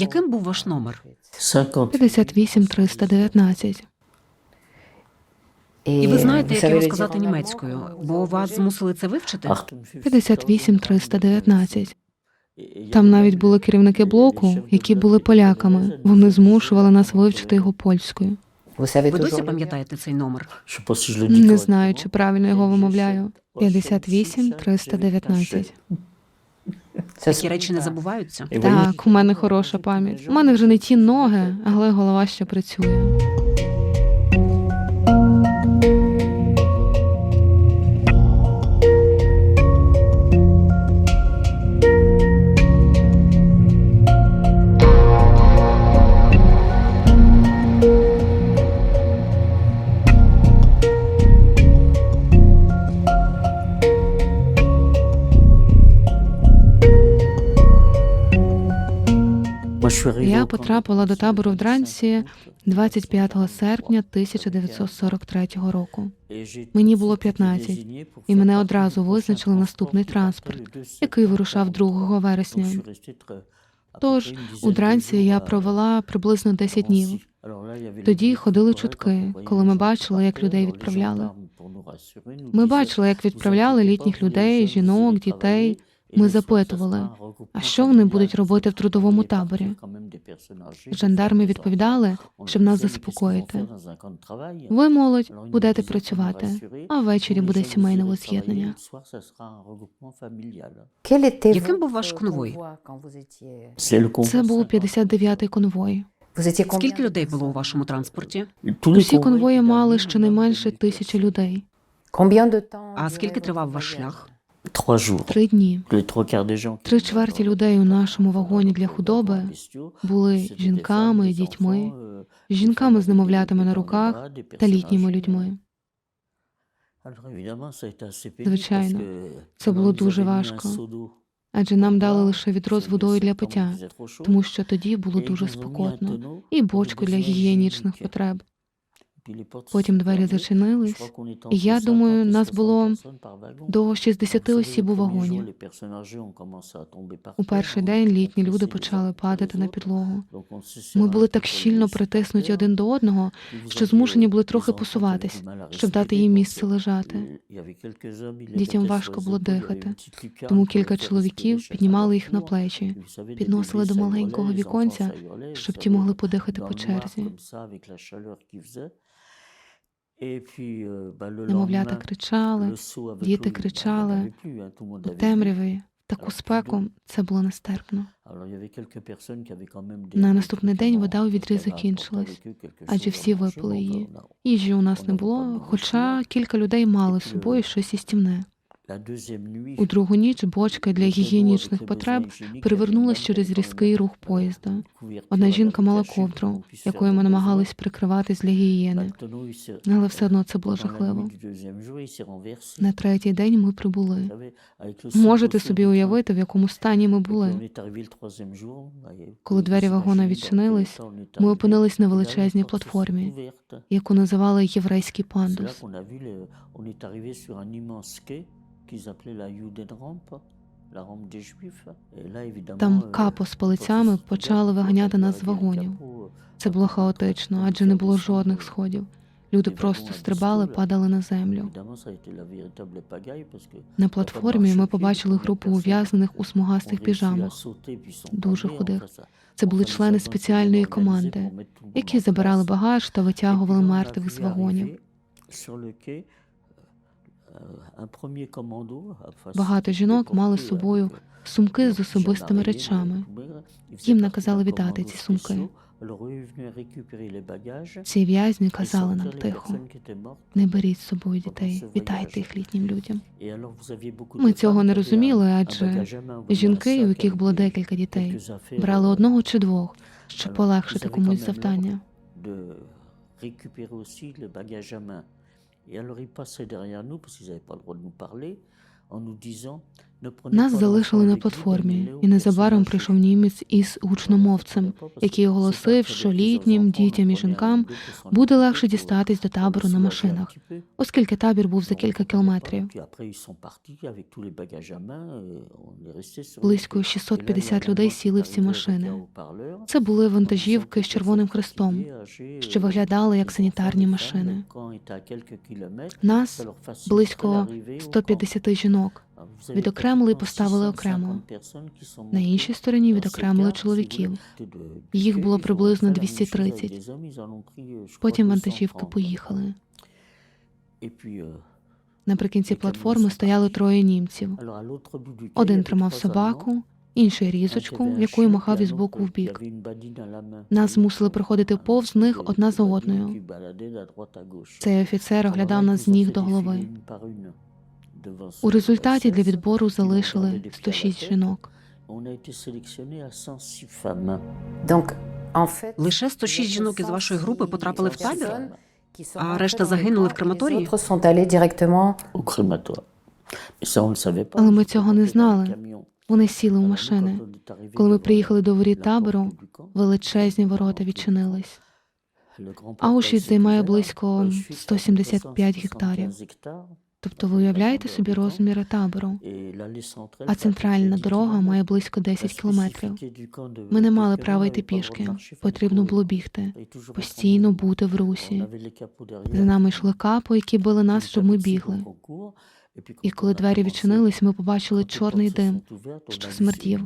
Яким був ваш номер? 58 319. І ви знаєте, як його сказати німецькою, бо вас змусили це вивчити? 58 319. Там навіть були керівники блоку, які були поляками. Вони змушували нас вивчити його польською. Ви досі пам'ятаєте цей номер? Не знаю, чи правильно його вимовляю. 58 319. Такі речі не забуваються. Так, у мене хороша пам'ять. У мене вже не ті ноги, але голова ще працює. Я потрапила до табору в Дранці 25 серпня 1943 року. Мені було 15, і мене одразу визначили наступний транспорт, який вирушав 2 вересня. Тож у Дранці я провела приблизно 10 днів. Тоді ходили чутки, коли ми бачили, як людей відправляли. Ми бачили, як відправляли літніх людей, жінок, дітей. Ми запитували, а що вони будуть робити в трудовому таборі? Жандарми відповідали, щоб нас заспокоїти. Ви, молодь, будете працювати, а ввечері буде сімейне воз'єднання. Яким був ваш конвой? Це був 59-й конвой. Скільки людей було у вашому транспорті? Усі конвої мали щонайменше тисячі людей. А скільки тривав ваш шлях? Три дні. Три чверті людей у нашому вагоні для худоби були жінками, дітьми, жінками з немовлятами на руках та літніми людьми. Звичайно, це було дуже важко. Адже нам дали лише відро з водою для пиття, тому що тоді було дуже спекотно, і бочку для гігієнічних потреб. Потім двері зачинились, і я думаю, нас було До 60 осіб у вагоні. У перший день літні люди почали падати на підлогу. Ми були так щільно притиснуті один до одного, що змушені були трохи посуватись, щоб дати їм місце лежати. Дітям важко було дихати, Тому кілька чоловіків піднімали їх на плечі, підносили до маленького віконця, щоб ті могли подихати по черзі. Немовлята кричали, діти кричали. у темряві, таку спеку це було нестерпно. На наступний день вода у відрі закінчилась, адже всі випили її. Їжі у нас не було, хоча кілька людей мали з собою щось істімне. У другу ніч бочка для гігієнічних потреб перевернулась через різкий рух поїзда. Одна жінка мала ковдру, якою ми намагались прикриватись для гігієни. але все одно це було жахливо. На третій день ми прибули. Можете собі уявити, в якому стані ми були. Коли двері вагона відчинились, ми опинились на величезній платформі, яку називали єврейський пандус. Там капо з полицями почали виганяти нас з вагонів. Це було хаотично, адже не було жодних сходів. Люди просто стрибали, падали на землю. На платформі ми побачили групу ув'язнених у смугастих піжамах. дуже худих. Це були члени спеціальної команди, які забирали багаж та витягували мертвих з вагонів. Багато жінок мали з собою сумки з особистими речами. Їм наказали віддати ці сумки. Ці в'язні казали нам тихо: не беріть з собою дітей, віддайте їх літнім людям. Ми цього не розуміли, адже жінки, у яких було декілька дітей, брали одного чи двох, щоб полегшити комусь завдання. Et alors ils passaient derrière nous, parce qu'ils n'avaient pas le droit de nous parler, en nous disant Нас залишили на платформі, і незабаром прийшов німець із гучномовцем, який оголосив, що літнім дітям і жінкам буде легше дістатись до табору на машинах, оскільки табір був за кілька кілометрів. Близько 650 людей сіли в ці машини. Це були вантажівки з червоним хрестом, що виглядали як санітарні машини. Нас близько 150 жінок. відокремили і поставили окремо. На іншій стороні відокремили чоловіків. Їх було приблизно 230. Потім вантажівки поїхали. Наприкінці платформи стояли троє німців. Один тримав собаку, інший різочку, якою махав із боку в бік. Нас змусили проходити повз них одна за одною. Цей офіцер оглядав нас з ніг до голови. У результаті для відбору залишили 106 жінок. Лише 106 жінок із вашої групи потрапили в табір? А решта загинули в крематорії? Але ми цього не знали. Вони сіли у машини. Коли ми приїхали до воріт табору, величезні ворота відчинились. Аушвіц займає близько 175 гектарів. Тобто ви уявляєте собі розміри табору? А центральна дорога має близько 10 кілометрів. Ми не мали права йти пішки. Потрібно було бігти, постійно бути в русі. За нами йшли капо, які били нас, щоб ми бігли. І коли двері відчинились, ми побачили чорний дим, що смердів.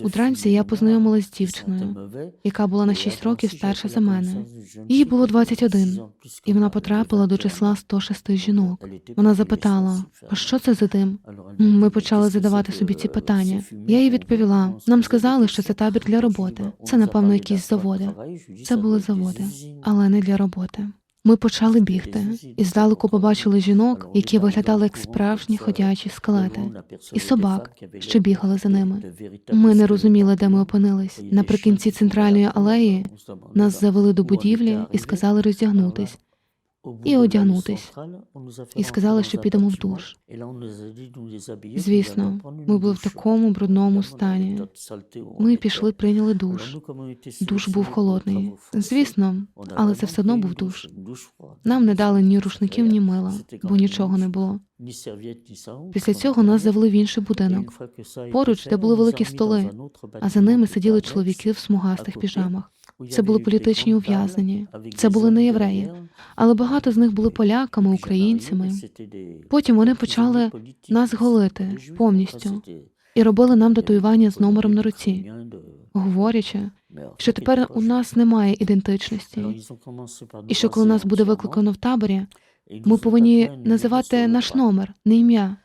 Удранці я познайомилась з дівчиною, яка була на 6 років старша за мене. Їй було 21, і вона потрапила до числа 106 жінок. Вона запитала, а що це за дим? Ми почали задавати собі ці питання. Я їй відповіла: нам сказали, що це табір для роботи. Це, напевно, якісь заводи. Це були заводи, але не для роботи. Ми почали бігти і здалеку побачили жінок, які виглядали як справжні ходячі скелети, і собак, що бігали за ними. Ми не розуміли, де ми опинились. Наприкінці центральної алеї нас завели до будівлі і сказали роздягнутись. І одягнутись. І сказали, що підемо в душ. Звісно, ми були в такому брудному стані. Ми пішли, прийняли душ. Душ був холодний. Звісно, але це все одно був душ. Нам не дали ні рушників, ні мила, бо нічого не було. Після цього нас завели в інший будинок, поруч, де були великі столи, а за ними сиділи чоловіки в смугастих піжамах. Це були політичні ув'язнені. Це були не євреї, але багато з них були поляками, українцями. Потім вони почали нас голити повністю і робили нам татуювання з номером на руці, говорячи, що тепер у нас немає ідентичності, і що коли нас буде викликано в таборі, ми повинні називати наш номер, не ім'я.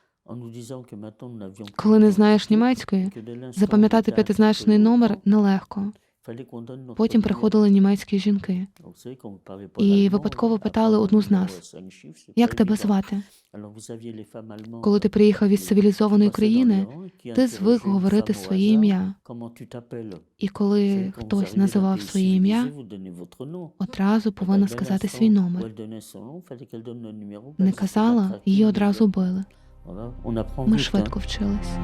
Коли не знаєш німецької, запам'ятати п'ятизначний номер нелегко. Потім приходили німецькі жінки і випадково питали одну з нас, як тебе звати? Коли ти приїхав із цивілізованої країни, ти звик говорити своє ім'я. І коли хтось називав своє ім'я, одразу повинна сказати свій номер. Не казала, її одразу били. Ми швидко вчились.